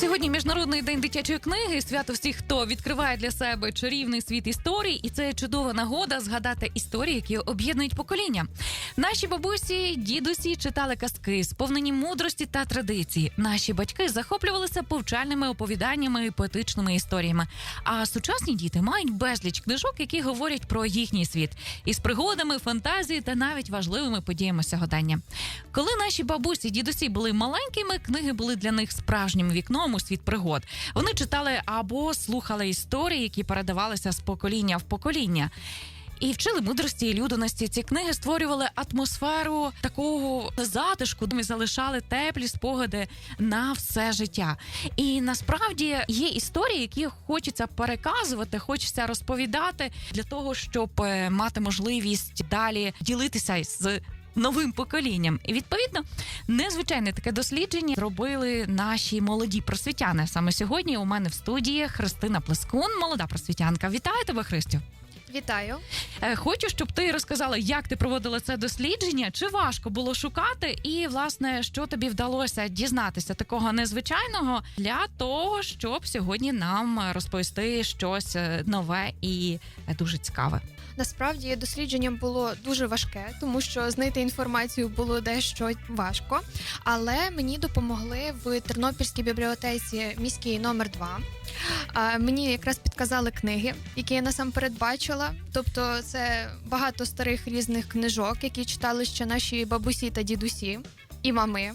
Сьогодні міжнародний день дитячої книги. Свято всіх, хто відкриває для себе чарівний світ історій, і це чудова нагода згадати історії, які об'єднують покоління. Наші бабусі, дідусі читали казки, сповнені мудрості та традиції. Наші батьки захоплювалися повчальними оповіданнями і поетичними історіями. А сучасні діти мають безліч книжок, які говорять про їхній світ із пригодами, фантазії та навіть важливими подіями сьогодення. Коли наші бабусі, дідусі були маленькими, книги були для них справжнім вікном у світ пригод. Вони читали або слухали історії, які передавалися з покоління в покоління. І вчили мудрості і людяності. Ці книги створювали атмосферу такого затишку, де залишали теплі спогади на все життя. І насправді є історії, які хочеться переказувати, хочеться розповідати для того, щоб е, мати можливість далі ділитися з новим поколінням. І відповідно незвичайне таке дослідження зробили наші молоді просвітяни. Саме сьогодні у мене в студії Христина Плескун, молода просвітянка. Вітаю тебе, Христю. Вітаю. Е, Хочу, щоб ти розказала, як ти проводила це дослідження, чи важко було шукати, і власне що тобі вдалося дізнатися такого незвичайного для того, щоб сьогодні нам розповісти щось е, нове і е, дуже цікаве. Насправді дослідження було дуже важке, тому що знайти інформацію було дещо важко. Але мені допомогли в Тернопільській бібліотеці міській номер 2 А, Мені якраз підказали книги, які я насамперед бачила. Тобто, це багато старих різних книжок, які читали ще наші бабусі та дідусі і мами.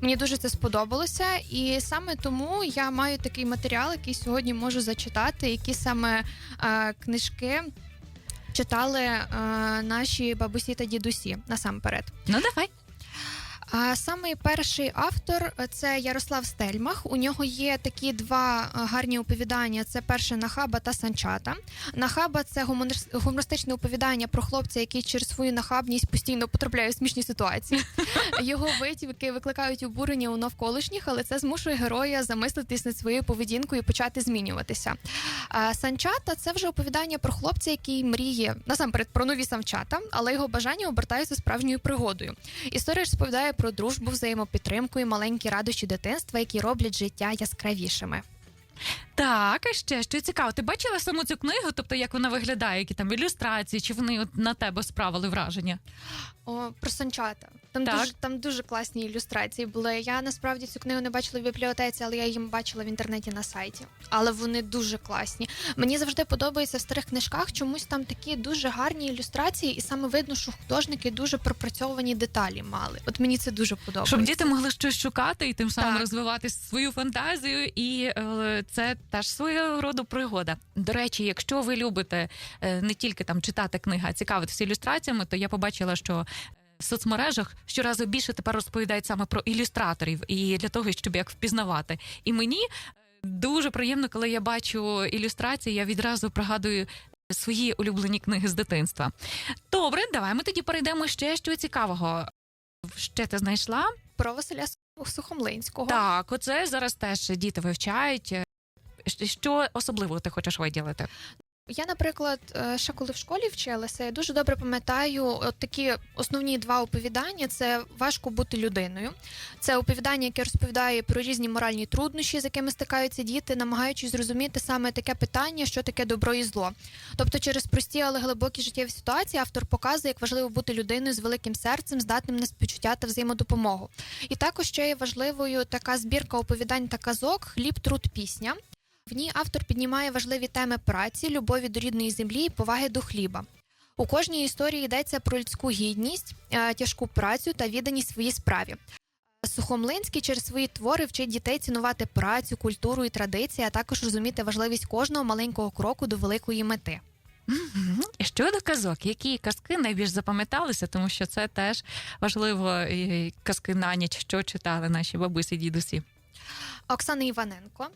Мені дуже це сподобалося, і саме тому я маю такий матеріал, який сьогодні можу зачитати, які саме е, книжки читали е, наші бабусі та дідусі насамперед. Ну давай. А саме перший автор це Ярослав Стельмах. У нього є такі два е, гарні оповідання: це перше нахаба та санчата. Нахаба це гумор- гумористичне оповідання про хлопця, який через свою нахабність постійно потрапляє в смішні ситуації. Його витівки викликають обурення у навколишніх, але це змушує героя замислитись над своєю поведінкою і почати змінюватися. А санчата це вже оповідання про хлопця, який мріє насамперед про нові санчата, але його бажання обертаються справжньою пригодою. Історія ж розповідає про дружбу, взаємопідтримку і маленькі радощі дитинства, які роблять життя яскравішими. Так, а ще що цікаво. Ти бачила саму цю книгу? Тобто, як вона виглядає, які там ілюстрації, чи вони от на тебе справили враження? О, про санчата. Там Так. дуже там дуже класні ілюстрації були. Я насправді цю книгу не бачила в бібліотеці, але я її бачила в інтернеті на сайті. Але вони дуже класні. Мені завжди подобається в старих книжках. Чомусь там такі дуже гарні ілюстрації, і саме видно, що художники дуже пропрацьовані деталі мали. От мені це дуже подобається. Щоб діти могли щось шукати і тим самим Так. розвивати свою фантазію, і е, це теж свого роду пригода. До речі, якщо ви любите е, не тільки там читати книги, а цікавитися ілюстраціями, то я побачила, що. е, В соцмережах щоразу більше тепер розповідають саме про ілюстраторів і для того, щоб як впізнавати. І мені е, дуже приємно, коли я бачу ілюстрації, я відразу пригадую свої улюблені книги з дитинства. Добре, давай ми тоді перейдемо ще що цікавого. Ще ти знайшла? про Василя Сухомлинського. Так, оце зараз теж діти вивчають. Що особливого ти хочеш виділити? Я, наприклад, е, ще коли в школі вчилася, я дуже добре пам'ятаю от такі основні два оповідання: це важко бути людиною. Це оповідання, яке розповідає про різні моральні труднощі, з якими стикаються діти, намагаючись зрозуміти саме таке питання, що таке добро і зло. Тобто, через прості, але глибокі життєві ситуації автор показує, як важливо бути людиною з великим серцем, здатним на співчуття та взаємодопомогу. І також ще є важливою така збірка оповідань та казок Хліб, труд, пісня. В ній автор піднімає важливі теми праці, любові до рідної землі і поваги до хліба. У кожній історії йдеться про людську гідність, е, тяжку працю та відданість своїй справі. Сухомлинський через свої твори вчить дітей цінувати працю, культуру і традиції, а також розуміти важливість кожного маленького кроку до великої мети. Щодо казок, які казки найбільш запам'яталися, тому що це теж важливо казки на ніч, що читали наші бабусі, дідусі. Оксана Іваненко.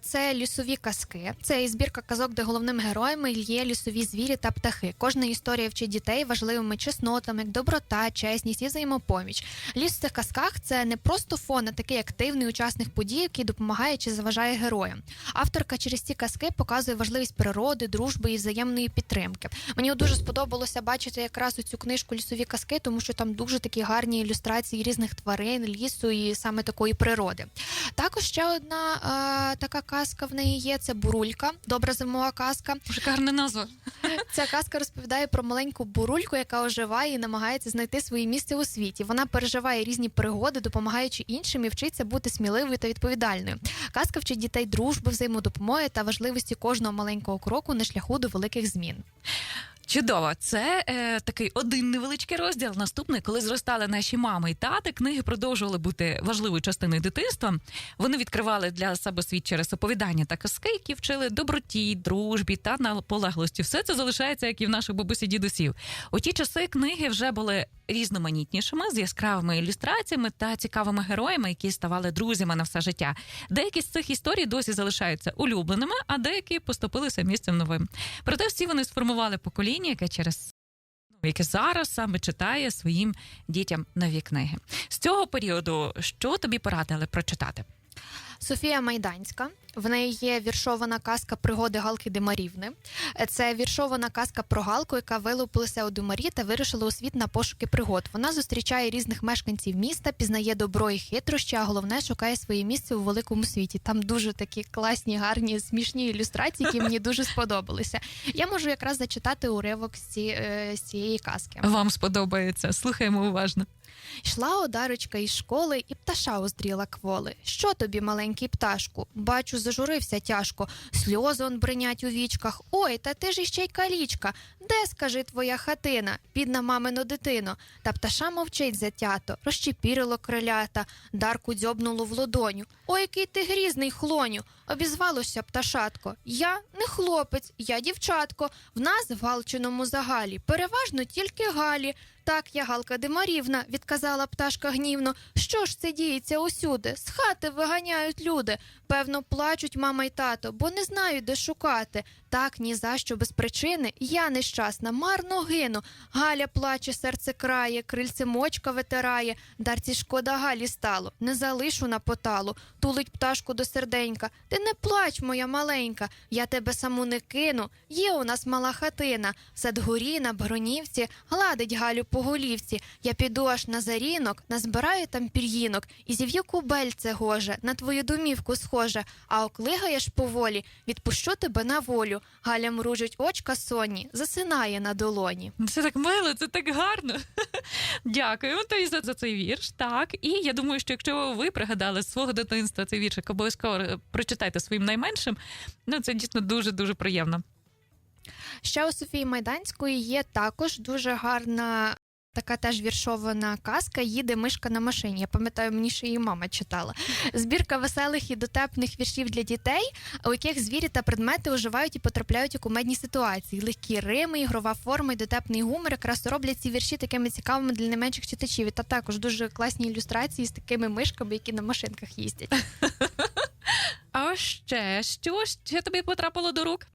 Це лісові казки. Це і збірка казок, де головними героями є лісові звірі та птахи. Кожна історія вчить дітей важливими чеснотами, як доброта, чесність і взаємопоміч. Ліс в цих казках це не просто фон, а такий активний учасник подій, який допомагає чи заважає героям. Авторка через ці казки показує важливість природи, дружби і взаємної підтримки. Мені дуже сподобалося бачити якраз у цю книжку лісові казки, тому що там дуже такі гарні ілюстрації різних тварин, лісу і саме такої природи. Також ще одна е, така казка в неї є: це бурулька, добра зимова казка. Гарна назва. Ця казка розповідає про маленьку бурульку, яка оживає і намагається знайти своє місце у світі. Вона переживає різні пригоди, допомагаючи іншим і вчиться бути сміливою та відповідальною. Казка вчить дітей дружби, взаємодопомоги та важливості кожного маленького кроку на шляху до великих змін. Чудово, це е, такий один невеличкий розділ. Наступний, коли зростали наші мами і тати, книги продовжували бути важливою частиною дитинства. Вони відкривали для себе світ через оповідання та казки, які вчили доброті, дружбі та наполеглості. Все це залишається, як і в наших бабусі дідусів. У ті часи книги вже були різноманітнішими з яскравими ілюстраціями та цікавими героями, які ставали друзями на все життя. Деякі з цих історій досі залишаються улюбленими, а деякі поступилися місцем новим. Проте всі вони сформували покоління, яке через ну, яке зараз саме читає своїм дітям нові книги. З цього періоду що тобі порадили прочитати? Софія Майданська. В неї є віршована казка пригоди Галки Димарівни. Це віршована казка про Галку, яка вилупилася у Димарі та вирушила у світ на пошуки пригод. Вона зустрічає різних мешканців міста, пізнає добро і хитрощі, а головне шукає своє місце у великому світі. Там дуже такі класні, гарні, смішні ілюстрації, які мені дуже сподобалися. Я можу якраз зачитати уривок з, е, цієї казки. Вам сподобається? Слухаємо уважно. Йшла одарочка із школи і пташа уздріла кволи. Що тобі, маленький пташку? Бачу, зажурився тяжко. Сльози он бринять у вічках. Ой, та ти ж іще й калічка. Де, скажи, твоя хатина, бідна мамино дитино? Та пташа мовчить затято, розчепірило крилята, дарку дзьобнуло в ладоню. Ой, який ти грізний хлоню. Обізвалося пташатко. Я не хлопець, я дівчатко. В нас в Галчиному загалі переважно тільки Галі. Так, я Галка Димарівна, відказала пташка гнівно. Що ж це діється усюди? З хати виганяють люди. Певно, плачуть мама й тато, бо не знають, де шукати. Так, ні за що без причини. Я нещасна, марно гину. Галя плаче, серце крає, крильце мочка витирає. Дарці шкода Галі стало, не залишу на поталу. Тулить пташку до серденька. Ти не плач, моя маленька, я тебе саму не кину. Є у нас мала хатина. В Садгорі на Бронівці гладить Галю по голівці. Я піду аж на зарінок, назбираю там пір'їнок, і зів'ю кубельце гоже, на твою домівку схоже, а оклигаєш поволі, відпущу тебе на волю. Галя мружить очка сонні, засинає на долоні. Це так мило, це так гарно. Дякую тобі за, за цей вірш. Так, і я думаю, що якщо ви пригадали з свого дитинства цей віршик, обов'язково прочитайте своїм найменшим. Ну це дійсно дуже дуже приємно. Ще у Софії Майданської є також дуже гарна. Така теж віршована казка їде мишка на машині. Я пам'ятаю, мені ще її мама читала. Збірка веселих і дотепних віршів для дітей, у яких звірі та предмети оживають і потрапляють у кумедні ситуації. Легкі рими, ігрова форма і дотепний гумор якраз роблять ці вірші такими цікавими для найменших читачів. І Та також дуже класні ілюстрації з такими мишками, які на машинках їздять. А ще що ще тобі потрапило до рук?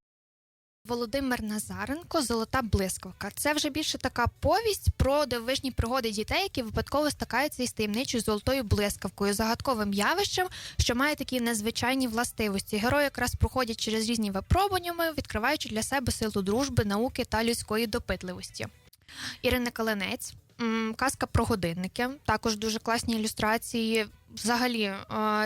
Володимир Назаренко Золота блискавка. Це вже більше така повість про дивовижні пригоди дітей, які випадково стикаються із таємничою золотою блискавкою, загадковим явищем, що має такі незвичайні властивості. Герої якраз проходять через різні випробування, відкриваючи для себе силу дружби, науки та людської допитливості. Ірина Каленець. м, Казка про годинники, також дуже класні ілюстрації. Взагалі, е,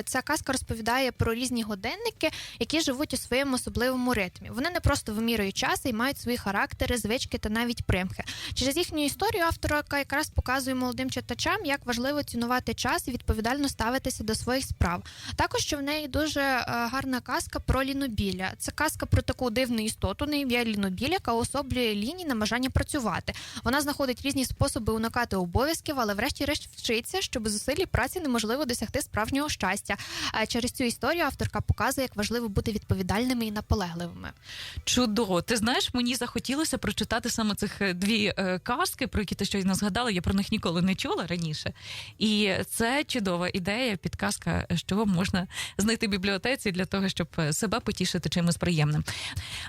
ця казка розповідає про різні годинники, які живуть у своєму особливому ритмі. Вони не просто вимірюють час і мають свої характери, звички та навіть примхи. Через їхню історію авторка якраз показує молодим читачам, як важливо цінувати час і відповідально ставитися до своїх справ. Також що в неї дуже е, гарна казка про лінобіля. Це казка про таку дивну істоту на ім'я Лінобіля, яка особлює лінії на бажання працювати. Вона знаходить різні способи уникати обов'язків, але врешті-решт вчиться, що без зусиль праці неможливо досягти справжнього щастя. А через цю історію авторка показує, як важливо бути відповідальними і наполегливими. Чудово. Ти знаєш, мені захотілося прочитати саме цих е, дві е, казки, про які ти щойно згадала. Я про них ніколи не чула раніше. І це чудова ідея, підказка, що можна знайти в бібліотеці для того, щоб е, себе потішити чимось приємним.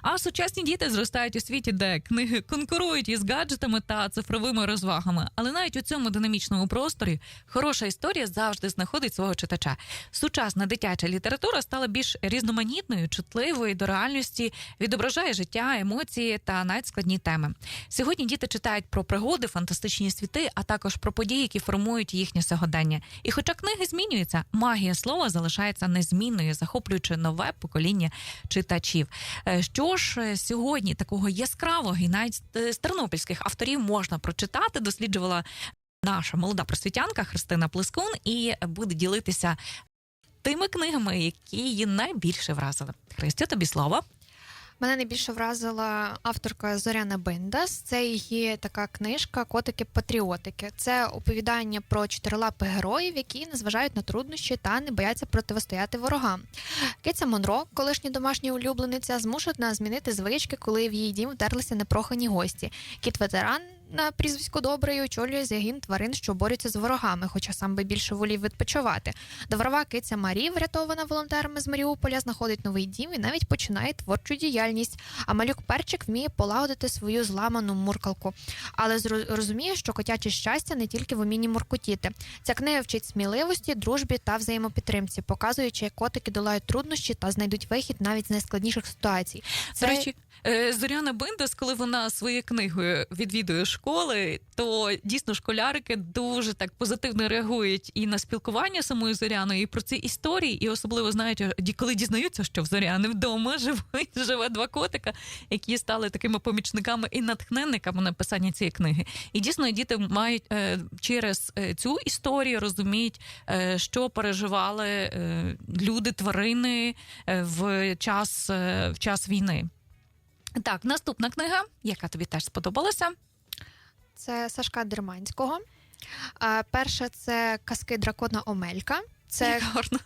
А сучасні діти зростають у світі, де книги конкурують із гаджетами та цифровими розвагами. Але навіть у цьому динамічному просторі хороша історія завжди знаходить свого читача. Сучасна дитяча література стала більш різноманітною, чутливою до реальності, відображає життя, емоції та навіть складні теми. Сьогодні діти читають про пригоди, фантастичні світи, а також про події, які формують їхнє сьогодення. І хоча книги змінюються, магія слова залишається незмінною, захоплюючи нове покоління читачів. Е, Що ж е, сьогодні такого яскравого і навіть е, з тернопільських авторів можна прочитати, досліджувала наша молода просвітянка Христина Плескун і буде ділитися тими книгами, які її найбільше вразили. Христю, тобі слово. Мене найбільше вразила авторка Зоряна Бендас. Це її така книжка Котики-патріотики. Це оповідання про чотирилапих героїв, які не зважають на труднощі та не бояться противостояти ворогам. Киця Монро, колишня домашня улюблениця, змушена змінити звички, коли в її дім вдерлися непрохані гості. Кіт ветеран на прізвисько добрий очолює загін тварин, що борються з ворогами, хоча сам би більше волів відпочивати. Дворова киця Марі, врятована волонтерами з Маріуполя, знаходить новий дім і навіть починає творчу діяльність. А малюк перчик вміє полагодити свою зламану муркалку, але розуміє, що котяче щастя не тільки в умінні муркотіти. Ця книга вчить сміливості, дружбі та взаємопідтримці, показуючи, як котики долають труднощі та знайдуть вихід навіть з найскладніших ситуацій. До речі, е, Зоряна Бендас, коли вона своєю книгою відвідує школи, то дійсно школярики дуже так позитивно реагують і на спілкування з самою Зоряною, і про ці історії, і особливо знають, коли дізнаються, що в Зоряни вдома живуть, живе два котика, які стали такими помічниками і натхненниками написання цієї книги. І дійсно діти мають е, через е, цю історію розуміють, е, що переживали люди, тварини в час, в час війни. Так, наступна книга, яка тобі теж сподобалася. Це Сашка Дерманського. Перша це казки дракона Омелька. Це, гарно.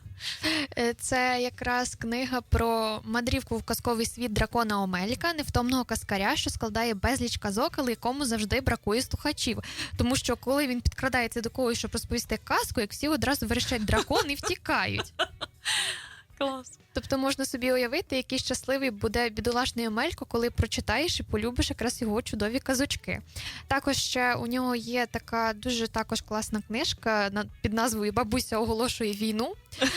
е, це якраз книга про мандрівку в казковий світ дракона Омелька, невтомного казкаря, що складає безліч казок, але якому завжди бракує слухачів. Тому що коли він підкрадається до когось, щоб розповісти казку, як всі одразу верещать дракон і втікають. Клас. Тобто можна собі уявити, який щасливий буде бідолашний Омелько, коли прочитаєш і полюбиш якраз його чудові казочки. Також ще у нього є така дуже також класна книжка під назвою Бабуся оголошує війну.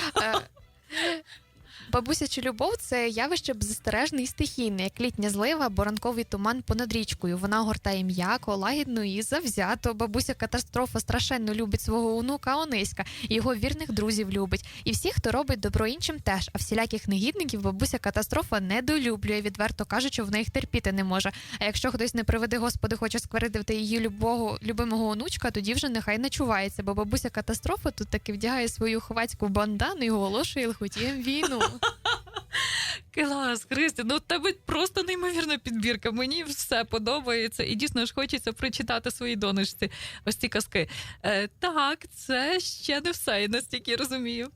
Бабуся чи любов це явище беззастережне і стихійне, як літня злива або ранковий туман понад річкою. Вона гортає м'яко, лагідно і завзято. Бабуся катастрофа страшенно любить свого онука Ониська, його вірних друзів любить. І всіх, хто робить добро іншим, теж. А всіляких негідників бабуся катастрофа недолюблює, відверто кажучи, вона їх терпіти не може. А якщо хтось не приведи господи, хоче сквердити її любого любимого онучка, тоді вже нехай начувається, бо бабуся катастрофа тут таки вдягає свою хвацьку бандану і оголошує лихотієм війну. Клас, Христя, ну тебе просто неймовірна підбірка. Мені все подобається, і дійсно ж хочеться прочитати своїй донечці ось ці казки. Е, так, це ще не все, я настільки розумію.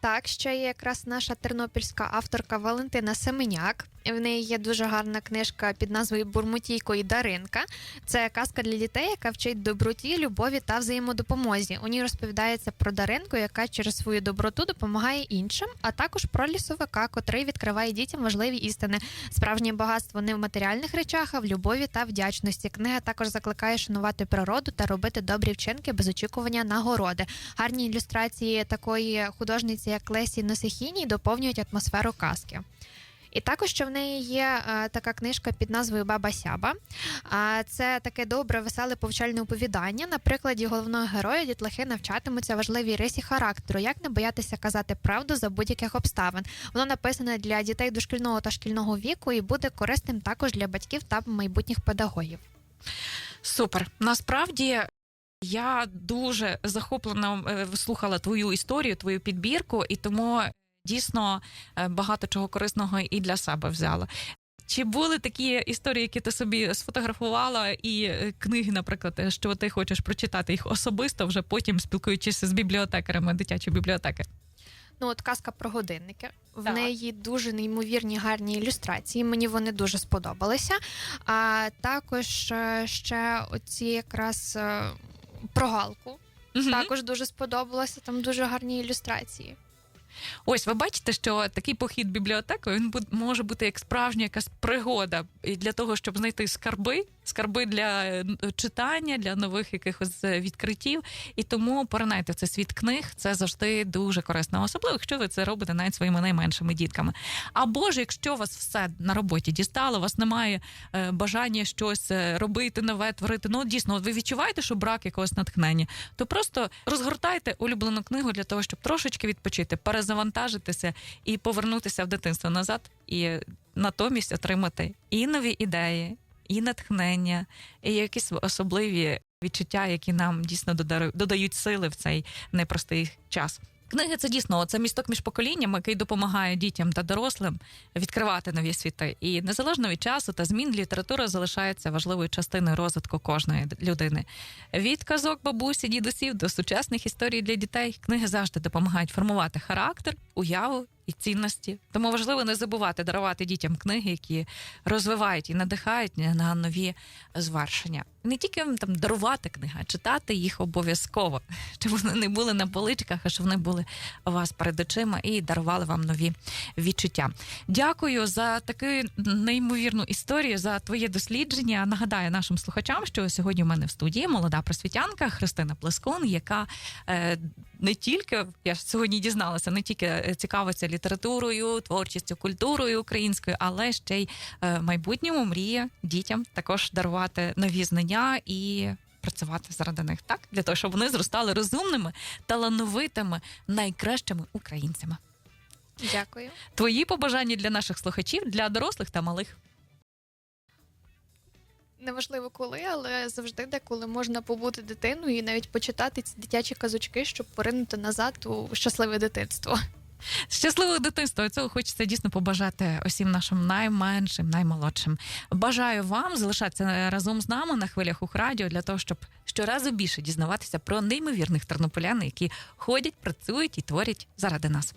Так, ще є якраз наша тернопільська авторка Валентина Семеняк. В неї є дуже гарна книжка під назвою Бурмотійко і Даринка. Це казка для дітей, яка вчить доброті, любові та взаємодопомозі. У ній розповідається про Даринку, яка через свою доброту допомагає іншим, а також про лісовика, котрий відкриває дітям важливі істини. Справжнє багатство не в матеріальних речах, а в любові та вдячності. Книга також закликає шанувати природу та робити добрі вчинки без очікування нагороди. Гарні ілюстрації такої художниці, як Лесі Носихіній, доповнюють атмосферу казки. І також ще в неї є е, така книжка під назвою Баба Сяба. Це таке добре, веселе повчальне оповідання. На прикладі головного героя дітлахи навчатимуться важливій рисі характеру, як не боятися казати правду за будь-яких обставин. Воно написане для дітей дошкільного та шкільного віку і буде корисним також для батьків та майбутніх педагогів. Супер. Насправді. Я дуже захоплено е, слухала твою історію, твою підбірку, і тому дійсно е, багато чого корисного і для себе взяла. Чи були такі історії, які ти собі сфотографувала, і е, книги, наприклад, е, що ти хочеш прочитати їх особисто, вже потім спілкуючись з бібліотекарями дитячої бібліотеки? Ну, от казка про годинники. В Так. неї дуже неймовірні гарні ілюстрації. Мені вони дуже сподобалися. А також ще оці якраз е, про галку. Мгм. Також дуже сподобалося. Там дуже гарні ілюстрації. Ось ви бачите, що такий похід бібліотекою він може бути як справжня якась пригода і для того, щоб знайти скарби, скарби для е, читання, для нових якихось е, відкриттів. І тому поринайте в цей світ книг. Це завжди дуже корисно, особливо якщо ви це робите навіть своїми найменшими дітками. Або ж якщо вас все на роботі дістало, у вас немає е, бажання щось робити, нове творити. Ну дійсно, ви відчуваєте, що брак якогось натхнення, то просто розгортайте улюблену книгу для того, щоб трошечки відпочити, перезавантажитися і повернутися в дитинство назад, і натомість отримати і нові ідеї, і натхнення, і якісь особливі відчуття, які нам дійсно додають сили в цей непростий час. Книги це дійсно це місток між поколіннями, який допомагає дітям та дорослим відкривати нові світи. І незалежно від часу та змін література залишається важливою частиною розвитку кожної людини. Від казок бабусі, дідусів до сучасних історій для дітей книги завжди допомагають формувати характер, уяву і цінності. Тому важливо не забувати дарувати дітям книги, які розвивають і надихають на нові звершення. Не тільки там дарувати книги, а читати їх обов'язково, щоб вони не були на поличках, а щоб вони були у вас перед очима і дарували вам нові відчуття. Дякую за таку неймовірну історію, за твоє дослідження. Нагадаю нашим слухачам, що сьогодні у мене в студії молода просвітянка Христина Плескун, яка е, не тільки я сьогодні дізналася, не тільки е, цікавиться літературою, творчістю, культурою українською, але ще й е, в майбутньому мріє дітям також дарувати нові знання і. Працювати заради них так для того, щоб вони зростали розумними, талановитими, найкращими українцями. Дякую. Твої побажання для наших слухачів, для дорослих та малих. Неважливо коли, але завжди деколи можна побути дитиною і навіть почитати ці дитячі казочки, щоб поринути назад у щасливе дитинство. Щасливого дитинства цього хочеться дійсно побажати усім нашим найменшим, наймолодшим. Бажаю вам залишатися разом з нами на хвилях Ухрадіо для того, щоб щоразу більше дізнаватися про неймовірних тернополян, які ходять, працюють і творять заради нас.